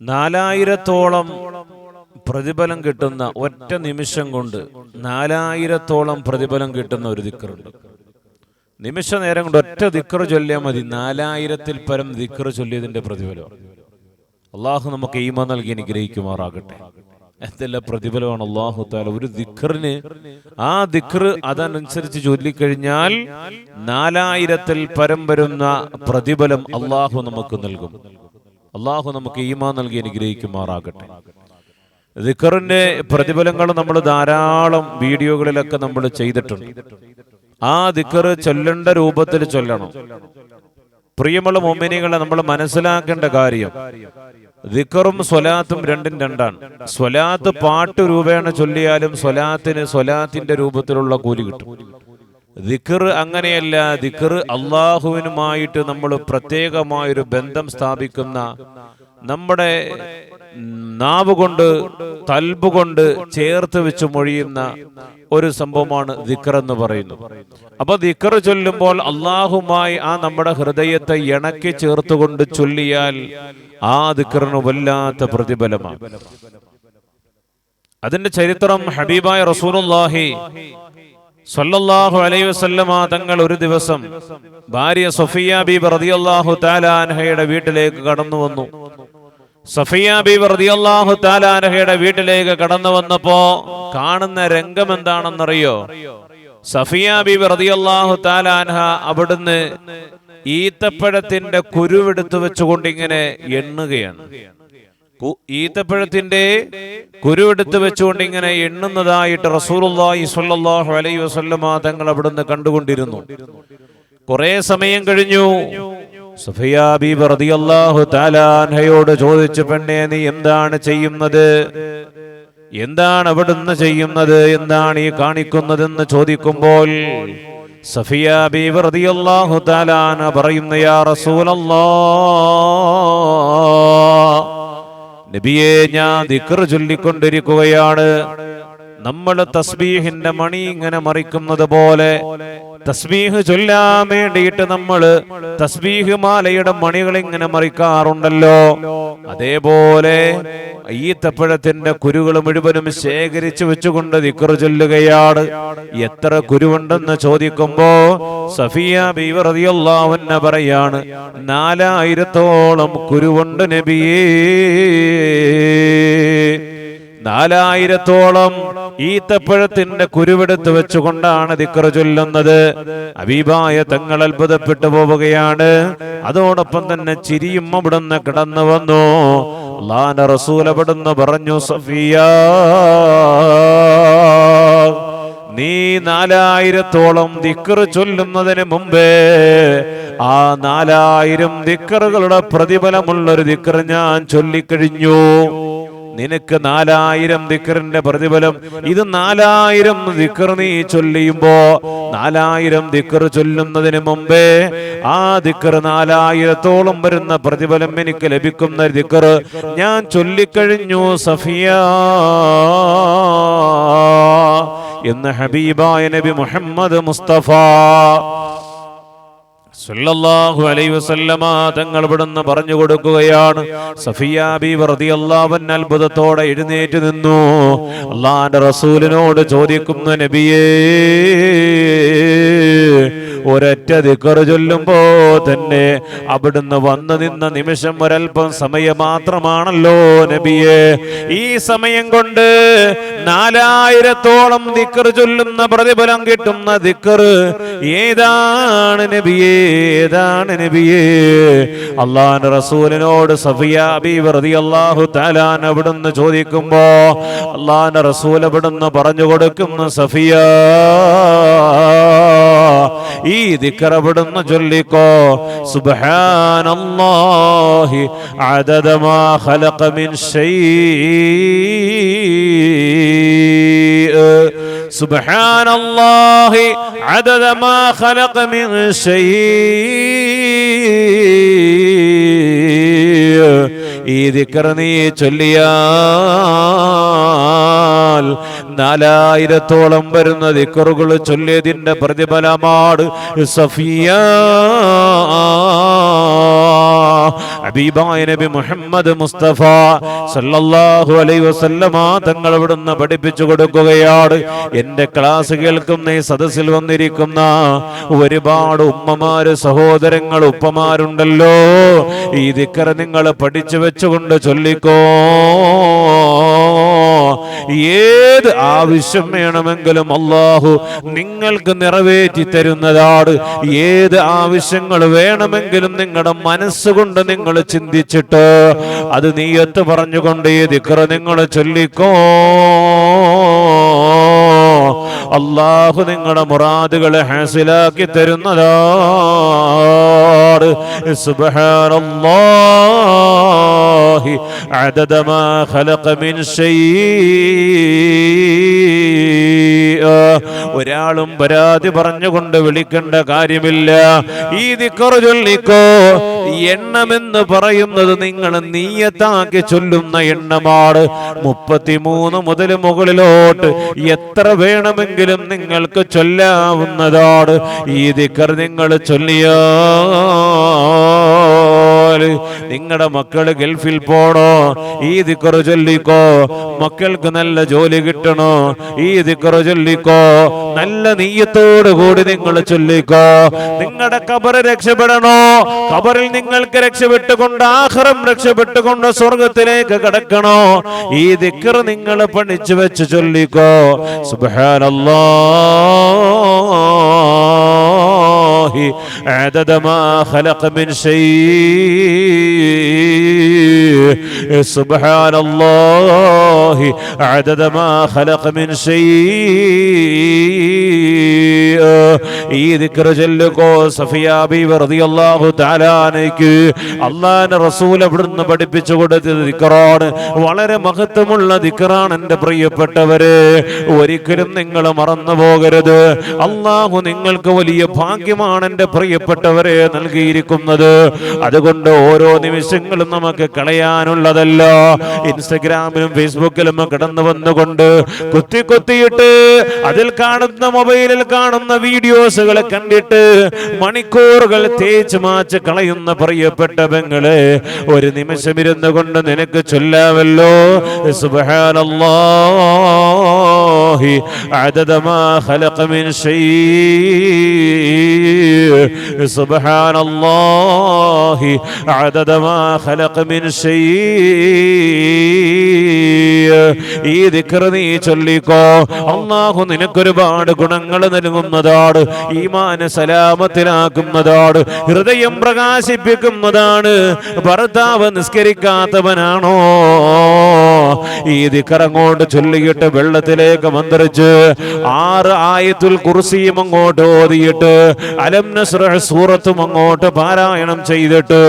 നാലായിരത്തോളം പ്രതിഫലം കിട്ടുന്ന ഒറ്റ നിമിഷം കൊണ്ട് നാലായിരത്തോളം പ്രതിഫലം കിട്ടുന്ന ഒരു ദിക്കറുണ്ട്. നിമിഷ നേരം കൊണ്ട് ഒറ്റ ദിക്കറ് ചൊല്ലിയാൽ മതി. നാലായിരത്തിൽ പരം ദിക്കറ് ചൊല്ലിയതിന്റെ പ്രതിഫലം. അള്ളാഹു നമുക്ക് ഈമ നൽകി അനുഗ്രഹിക്കുമാറാകട്ടെ. എന്തെല്ലാം പ്രതിഫലമാണ് അള്ളാഹു താല ഒരു ദിക്കറിന് ആ ദിക്കറ് അതനുസരിച്ച് ചൊല്ലിക്കഴിഞ്ഞാൽ നാലായിരത്തിൽ പരം വരുന്ന പ്രതിഫലം അള്ളാഹു നമുക്ക് നൽകും. അള്ളാഹു നമുക്ക് ഈമാ നൽകി അനുഗ്രഹിക്കുമാറാകട്ടെ. ദിക്കറിന്റെ പ്രതിഫലങ്ങൾ നമ്മൾ ധാരാളം വീഡിയോകളിലൊക്കെ നമ്മൾ ചെയ്തിട്ടുണ്ട്. ആ ദിക്കർ ചൊല്ലേണ്ട രൂപത്തിൽ ചൊല്ലണം. പ്രിയമുള്ള മൊമിനികളെ നമ്മൾ മനസ്സിലാക്കേണ്ട കാര്യം ദിക്കറും സ്വലാത്തും രണ്ടും രണ്ടാണ്. സ്വലാത്ത് പാട്ട് രൂപേണ ചൊല്ലിയാലും സ്വലാത്തിന് സ്വലാത്തിന്റെ രൂപത്തിലുള്ള കൂലി കിട്ടും. ദിക്കർ അങ്ങനെയല്ല ദിക്കർ അള്ളാഹുവിനുമായിട്ട് നമ്മൾ പ്രത്യേകമായൊരു ബന്ധം സ്ഥാപിക്കുന്ന നമ്മുടെ നാവ് കൊണ്ട് തൽബ് കൊണ്ട് ചേർത്ത് വെച്ച് മൊഴിയുന്ന ഒരു സംഭവമാണ് ദിക്കർ എന്ന് പറയുന്നത്. അപ്പൊ ദിക്കർ ചൊല്ലുമ്പോൾ അള്ളാഹുമായി ആ നമ്മുടെ ഹൃദയത്തെ ഇണക്കി ചേർത്തുകൊണ്ട് ചൊല്ലിയാൽ ആ ദിക്കറിന് വല്ലാത്ത പ്രതിഫലമാണ്. അതിന്റെ ചരിത്രം ഹബീബായ റസൂലുള്ളാഹി സല്ലല്ലാഹു അലൈഹി വസല്ലമ തങ്ങൾ ഒരു ദിവസം ഭാര്യ സഫിയ ബീബ് റളിയല്ലാഹു തആല അൻഹയുടെ വീട്ടിലേക്ക് കടന്നു വന്നു. സഫിയ ബീബ് റളിയല്ലാഹു തആല അൻഹയുടെ വീട്ടിലേക്ക് കടന്നു വന്നപ്പോ കാണുന്ന രംഗം എന്താണെന്നറിയോ? സഫിയ ബീബ് റളിയല്ലാഹു തആല അൻഹ അവിടുന്ന് ഈത്തപ്പഴത്തിന്റെ കുരുവെടുത്തു വെച്ചുകൊണ്ട് ഇങ്ങനെ എണ്ണുകയാണ്. ഈത്തപ്പഴത്തിന്റെ കുരുവെടുത്ത് വെച്ചുകൊണ്ട് ഇങ്ങനെ എണ്ണുന്നതായിട്ട് റസൂലുള്ളാഹി സ്വല്ലല്ലാഹു അലൈഹി വസല്ലമ തങ്ങൾ അവിടുന്ന് കണ്ടുകൊണ്ടിരുന്നു. കുറെ സമയം കഴിഞ്ഞു. റളിയല്ലാഹു ചോദിച്ചു പെണ്ണേ നീ എന്താണ് ചെയ്യുന്നത്? എന്താണ് അവിടുന്ന് ചെയ്യുന്നത്? എന്താണ് ഈ കാണിക്കുന്നതെന്ന് ചോദിക്കുമ്പോൾ സഫിയ ബീബി റളിയല്ലാഹു പറയുന്നു യാ റസൂലല്ലാഹ് നബിയെ ഞാൻ ദിക്ർ ചൊല്ലിക്കൊണ്ടിരിക്കുകയാണ്. നമ്മൾ തസ്ബീഹിന്റെ മണി ഇങ്ങനെ മറിക്കുന്നത് പോലെ തസ്ബീഹ് ചൊല്ലാൻ വേണ്ടിയിട്ട് നമ്മൾ തസ്ബീഹ് മാലയുടെ മണികൾ ഇങ്ങനെ മറിക്കാറുണ്ടല്ലോ. അതേപോലെ ഈത്തപ്പഴത്തിന്റെ കുരുകൾ മുഴുവനും ശേഖരിച്ചു വെച്ചുകൊണ്ട് ദിക്ർ ചൊല്ലുകയാണ്. എത്ര കുരുവുണ്ടെന്ന് ചോദിക്കുമ്പോ സഫിയ ബീവറിയല്ലാവെന്ന പറയാണ് നാലായിരത്തോളം കുരുവുണ്ട് നബിയേ. നാലായിരത്തോളം ഈത്തപ്പഴത്തിന്റെ കുരുവെടുത്ത് വെച്ചുകൊണ്ടാണ് ദിക്കറ ചൊല്ലുന്നത്. അബീബായ തങ്ങൾ അത്ഭുതപ്പെട്ടു പോവുകയാണ്. അതോടൊപ്പം തന്നെ ചിരിയും അവിടുന്ന് കിടന്നു വന്നു. ലാന റസൂൽ അവിടുന്ന് പറഞ്ഞു സഫിയ നീ നാലായിരത്തോളം ദിക്കറ് ചൊല്ലുന്നതിന് മുമ്പേ ആ നാലായിരം ദിക്കറുകളുടെ പ്രതിഫലമുള്ളൊരു ദിക്കറ് ഞാൻ ചൊല്ലിക്കഴിഞ്ഞു. നിനക്ക് നാലായിരം ദിക്കറിന്റെ പ്രതിഫലം. ഇത് നാലായിരം ദിക്കർ നീ ചൊല്ലിയുമ്പോ നാലായിരം ദിക്കർ ചൊല്ലുന്നതിന് മുമ്പേ ആ ദിക്കർ നാലായിരത്തോളം വരുന്ന പ്രതിഫലം എനിക്ക് ലഭിക്കുന്ന ദിക്കർ ഞാൻ ചൊല്ലിക്കഴിഞ്ഞു സഫിയ എന്ന് ഹബീബായ നബി മുഹമ്മദ് മുസ്തഫ സല്ലല്ലാഹു അലൈഹി വസല്ലമ തങ്ങൾ ഇവിടുന്ന് പറഞ്ഞു കൊടുക്കുകയാണ്. സഫിയ ബി റളിയല്ലാഹു അത്ഭുതത്തോടെ എഴുന്നേറ്റ് നിന്നു. അല്ലാഹുവിന്റെ റസൂലിനോട് ചോദിക്കുന്ന നബിയേ ഒരൊറ്റ ദിക്കറ് ചൊല്ലുമ്പോ തന്നെ അവിടുന്ന് വന്നു നിന്ന നിമിഷം ഒരൽപ്പം സമയം മാത്രമാണല്ലോ നബിയെ. ഈ സമയം കൊണ്ട് നാലായിരത്തോളം ദിക്കർ ചൊല്ലുന്ന പ്രതിഫലം കിട്ടുന്ന ദിക്കർ ഏതാണ് നബിയേ? ഏതാണ് നബിയേ? അള്ളാൻ റസൂലിനോട് സഫിയ റളിയല്ലാഹു തആലാൻ അവിടുന്ന് ചോദിക്കുമ്പോ അള്ളാൻ റസൂൽ അവിടുന്ന് പറഞ്ഞു കൊടുക്കുന്ന സഫിയ. ഈ ദിക്കർ ചൊല്ലിക്കോ സുബ്ഹാനല്ലാഹി അദദ മാ ഖലഖ മിൻ ശൈഇ സുബ്ഹാനല്ലാഹി അദദ മാ ഖലഖ മിൻ ശൈഇ ഈ ദിക്കർ നീ ചൊല്ലിയാൽ നാലായിരത്തോളം വരുന്ന ദിക്കറുകൾ ചൊല്ലിയതിന്റെ പ്രതിഫലമാണ് സഫിയ. ഹബീബായ നബി മുഹമ്മദ് മുസ്തഫ സല്ലല്ലാഹു അലൈഹി വസല്ലമ തങ്ങൾ ഇവിടുന്ന് പഠിപ്പിച്ചു കൊടുക്കുകയാണ്. എന്റെ ക്ലാസ് കേൾക്കുന്ന ഈ സദസ്സിൽ വന്നിരിക്കുന്ന ഒരുപാട് ഉമ്മമാര് സഹോദരങ്ങൾ ഉപ്പമാരുണ്ടല്ലോ. ഈ ദിക്കർ നിങ്ങൾ പഠിച്ചു വെച്ചുകൊണ്ട് ചൊല്ലിക്കോ. ഏത് ആവശ്യം വേണമെങ്കിലും അള്ളാഹു നിങ്ങൾക്ക് നിറവേറ്റി തരുന്നതാണ്. ഏത് ആവശ്യങ്ങൾ വേണമെങ്കിലും നിങ്ങളുടെ മനസ്സുകൊണ്ട് നിങ്ങൾ ചിന്തിച്ചിട്ട് അത് നീയത്ത് പറഞ്ഞുകൊണ്ട് ഈ ദിക്റ് നിങ്ങൾ ചൊല്ലിക്കോ. അള്ളാഹു നിങ്ങളുടെ മുറാദുകളെ ഹാസിലാക്കി തരുന്നതാണ്. സുബ്ഹാനല്ലാഹി عدد ما خلق من شيء ഒരാളും പരാതി പറഞ്ഞുകൊണ്ട് വിളിക്കേണ്ട കാര്യമില്ല ഈ ദിക്കറ് ചൊല്ലിക്കോ എണ്ണമെന്ന് പറയുന്നത് നിങ്ങൾ നീയത്താക്കി ചൊല്ലുന്ന എണ്ണമാണ് മുപ്പത്തിമൂന്ന് മുതൽ മുകളിലോട്ട് എത്ര വേണമെങ്കിലും നിങ്ങൾക്ക് ചൊല്ലാവുന്നതാണ് ഈ ദിക്കർ നിങ്ങൾ ചൊല്ലിയാൽ നിങ്ങളുടെ മക്കൾ ഗൾഫിൽ പോണോ? ഈ ദിക്കറ ചൊല്ലിക്കോ. മക്കൾക്ക് നല്ല ജോലി കിട്ടണോ? ഈ ദിക്കറ ചൊല്ലിക്കോ. നല്ല നീയത്തോടു കൂടി നിങ്ങൾ ചൊല്ലിക്കോ. നിങ്ങളുടെ കബറ് രക്ഷപ്പെടണോ? കബറിൽ നിങ്ങൾക്ക് രക്ഷപ്പെട്ടുകൊണ്ട് ആഹ്റം രക്ഷപ്പെട്ടുകൊണ്ട് സ്വർഗത്തിലേക്ക് കടക്കണോ? ഈ ദിക്കർ നിങ്ങൾ പണിച്ചു വെച്ച് ചൊല്ലിക്കോ. الله عدد ما خلق من شيء. سبحان الله عدد ما خلق من شيء ഈ ദിക്ർ ചൊല്ലുകോ സഫിയ ബീവി റളിയല്ലാഹു തആലാനയ്ക്ക് അള്ളാഹുവിന്റെ റസൂൽ അവിടുന്ന് പഠിപ്പിച്ചു കൊടുത്ത ദിക്റാണ് വളരെ മഹത്വമുള്ള ദിക്റാണ് എൻ്റെ പ്രിയപ്പെട്ടവരെ ഒരിക്കലും നിങ്ങൾ മറന്നു പോകരുത് അള്ളാഹു നിങ്ങൾക്ക് വലിയ ഭാഗ്യമാണ് എൻ്റെ പ്രിയപ്പെട്ടവരെ നൽകിയിരിക്കുന്നത് അതുകൊണ്ട് ഓരോ നിമിഷങ്ങളും നമുക്ക് കളയാനുള്ളതല്ല ഇൻസ്റ്റഗ്രാമിലും ഫേസ്ബുക്കിലും കിടന്നു വന്നുകൊണ്ട് കുത്തി കുത്തിയിട്ട് അതിൽ കാണുന്ന മൊബൈലിൽ കാണുന്ന വീഡിയോസുകളെ കണ്ടിട്ട് മണിക്കൂറുകൾ തേച്ച് മാച്ച് കളയുന്ന പ്രിയപ്പെട്ട പെങ്ങളെ ഒരു നിമിഷം ഇരുന്നു കൊണ്ട് നിനക്ക് ചൊല്ലാമല്ലോ. സുബ്ഹാനല്ലാഹി عدد ما خلق من شيء سبحان الله عدد ما خلق من شيء ഈ ദിക്ർ നീ ചൊല്ലിക്കോ അള്ളാഹു നിനക്കൊരുപാട് ഗുണങ്ങൾ നൽകുന്നതാണ് ഈമാന സലാമത്തിലാക്കുന്നതാണ് ഹൃദയം പ്രകാശിപ്പിക്കുന്നതാണ് ഭർത്താവ് നിസ്കരിക്കാത്തവനാണോ ഈ ദിക്കറങ്ങോട്ട് ചൊല്ലിയിട്ട് വെള്ളത്തിലേക്ക് മന്ത്രിച്ച് ആറ് ആയത്തുൽ കുർസിയും അങ്ങോട്ട് ഓതിയിട്ട് അലം സൂറത്തും അങ്ങോട്ട് പാരായണം ചെയ്തിട്ട്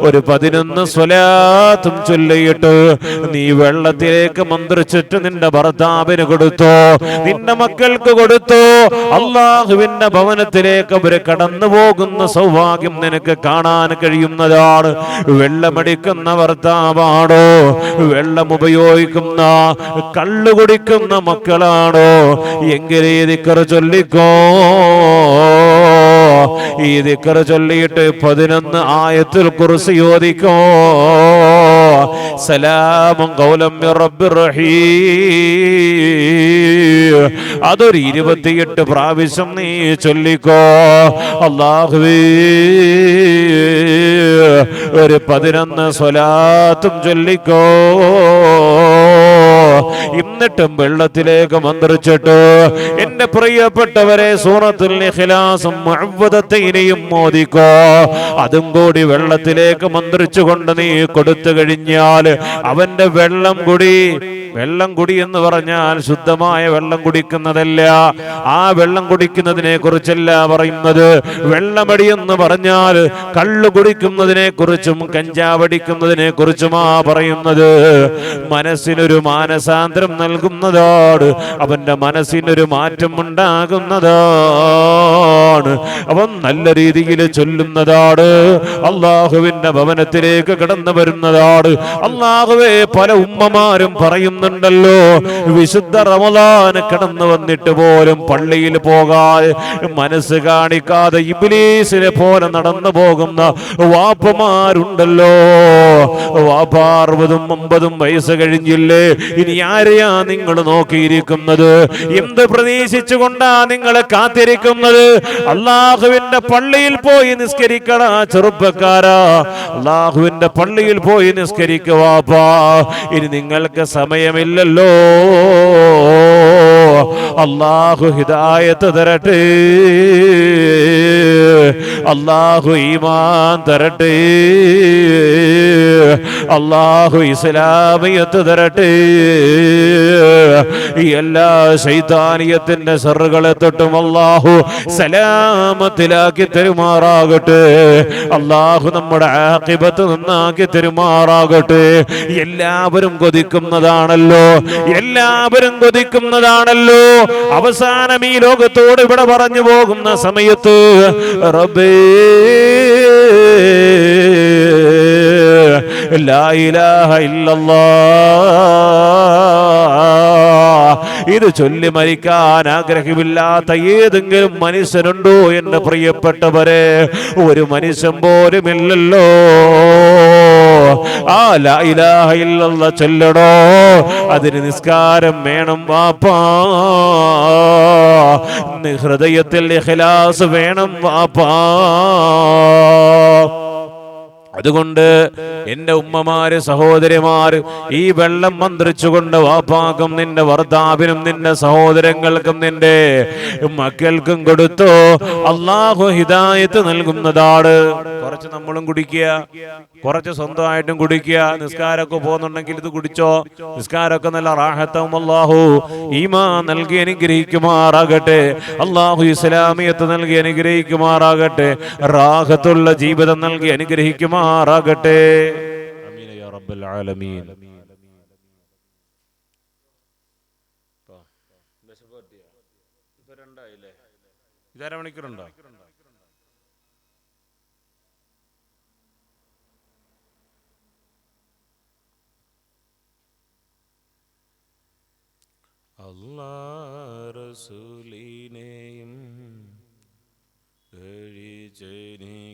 ഒരു പതിനൊന്ന് സ്വലാത്തും ചൊല്ലിയിട്ട് നീ വെള്ളത്തിലേക്ക് മന്ത്രിച്ചിട്ട് നിന്റെ ഭർത്താവിന് കൊടുത്തു നിന്റെ മക്കൾക്ക് കൊടുത്തു അള്ളാഹുവിന്റെ ഭവനത്തിലേക്ക് അവർ കടന്നു പോകുന്ന സൗഭാഗ്യം നിനക്ക് കാണാൻ കഴിയുന്നതാണ്. വെള്ളമടിക്കുന്ന ഭർത്താവാണോ? വെള്ളം ഉപയോഗിക്കുന്ന കള്ളു കുടിക്കുന്ന മക്കളാണോ എങ്കിലേ ദിക്കർ ചൊല്ലിക്കോ? ഈ ദിക്കർ ചൊല്ലിയിട്ട് പതിനൊന്ന് ആയത്തിൽ കുറിച്ച് യോദിക്കോ സലാമും കൗലം അതൊരു ഇരുപത്തിയെട്ട് പ്രാവശ്യം നീ ചൊല്ലിക്കോ. അള്ളാഹുവേ ഒരു പതിനൊന്ന് സ്വലാത്തും ചൊല്ലിക്കോ. എന്നിട്ടും വെള്ളത്തിലേക്ക് മന്ത്രിച്ചിട്ട്. എന്റെ പ്രിയപ്പെട്ടവരെ സൂറത്തിൽ മുഅവ്വദത്തൈനയും മോദിക്കോ അതും കൂടി വെള്ളത്തിലേക്ക് മന്ത്രിച്ചുകൊണ്ട് നീ കൊടുത്തു കഴിഞ്ഞാൽ അവന്റെ വെള്ളം കൂടി. വെള്ളം കുടി എന്ന് പറഞ്ഞാൽ ശുദ്ധമായ വെള്ളം കുടിക്കുന്നതല്ല. ആ വെള്ളം കുടിക്കുന്നതിനെ കുറിച്ചല്ല പറയുന്നത്. വെള്ളമടി എന്ന് പറഞ്ഞാൽ കള്ളു കുടിക്കുന്നതിനെ കുറിച്ചും കഞ്ചാവടിക്കുന്നതിനെ കുറിച്ചുമാ പറയുന്നത്. മനസ്സിനൊരു മാനസാന്തരം നൽകുന്നതാണ്. അവന്റെ മനസ്സിനൊരു മാറ്റം ഉണ്ടാകുന്നതാണ് അവൻ നല്ല രീതിയിൽ ചൊല്ലുന്നതാണ്. അള്ളാഹുവിന്റെ ഭവനത്തിലേക്ക് കടന്നു വരുന്നതാണ്. അള്ളാഹുവെ പല ഉമ്മമാരും പറയുന്നുണ്ടല്ലോ വിശുദ്ധ റമദാന് കടന്നു വന്നിട്ട് പോലും പള്ളിയിൽ പോകാതെ മനസ്സ് കാണിക്കാതെ ഇബിലീസിനെ പോലെ നടന്നു പോകുന്ന വാപ്പമാരുണ്ടല്ലോ. വാപ്പ അറുപതും അമ്പതും വയസ്സ് കഴിഞ്ഞില്ലേ? ഇനി ആരെയാ നിങ്ങൾ നോക്കിയിരിക്കുന്നത്? എന്ത് പ്രതീക്ഷിച്ചുകൊണ്ടാ നിങ്ങൾ കാത്തിരിക്കുന്നത്? അള്ളാഹുവിന്റെ പള്ളിയിൽ പോയി നിസ്കരിക്കണ ചെറുപ്പക്കാരാ. അള്ളാഹുവിന്റെ പള്ളിയിൽ പോയി നിസ്കരിക്കുവാപ്പാ ഇനി നിങ്ങൾക്ക് സമയമില്ലല്ലോ. അള്ളാഹു ഹിദായത്ത് തരട്ടെ. അള്ളാഹു ഈമാൻ തരട്ടെ. അള്ളാഹു ഇസ്ലാമിയത്ത് തരട്ടെ. ഈ എല്ലാ ശൈതാനിയത്തിന്റെ സെറുകളെ തൊട്ടും അള്ളാഹു സലാമത്തിലാക്കി തെരുമാറാകട്ടെ. അള്ളാഹു നമ്മുടെ ആക്കിബത്ത് നന്നാക്കി തെരുമാറാകട്ടെ. എല്ലാവരും കൊതിക്കുന്നതാണല്ലോ. എല്ലാവരും കൊതിക്കുന്നതാണല്ലോ. അവസാനം ഈ ലോകത്തോട് ഇവിടെ പറഞ്ഞു പോകുന്ന സമയത്ത് റബ്ബേ ലാ ഇലാഹ ഇല്ലല്ലാഹ്. ഇത് ചൊല്ലി മരിക്കാൻ ആഗ്രഹമില്ലാത്ത ഏതെങ്കിലും മനുഷ്യനുണ്ടോ എന്ന് പ്രിയപ്പെട്ടവരെ? ഒരു മനുഷ്യൻ പോലുമില്ലല്ലോ ഇലാഹ ചൊല്ലടോ. അതിന് നിസ്കാരം വേണം വാപ്പാ. ഹൃദയത്തിൽ ഇഖ്ലാസ് വേണം വാപ്പാ. അതുകൊണ്ട് എന്റെ ഉമ്മമാര് സഹോദരിമാര് ഈ വെള്ളം മന്ത്രിച്ചുകൊണ്ട് വാപ്പാക്കും നിന്റെ ഭർത്താവിനും നിന്റെ സഹോദരങ്ങൾക്കും നിന്റെ മക്കൾക്കും കൊടുത്തോ അള്ളാഹു ഹിദായത്ത് നൽകുന്നതാണ്. കുറച്ച് നമ്മളും കുടിക്കുക. കുറച്ച് സ്വന്തമായിട്ടും കുടിക്കുക നിസ്കാരമൊക്കെ പോകുന്നുണ്ടെങ്കിൽ ഇത് കുടിച്ചോ? നിസ്കാരമൊക്കെ നല്ല റാഹത്തും അള്ളാഹു ഈമാ നൽകി അനുഗ്രഹിക്കുമാറാകട്ടെ. അള്ളാഹു ഇസ്ലാമിയത്ത് നൽകി അനുഗ്രഹിക്കുമാറാകട്ടെ. റാഹത്തുള്ള ജീവിതം നൽകി അനുഗ്രഹിക്കുമാറാകട്ടെ. ഇതര മണിക്കൂറുണ്ടോ അല്ലാ റസൂലിനെയും കഴിച്ചെനിക്ക്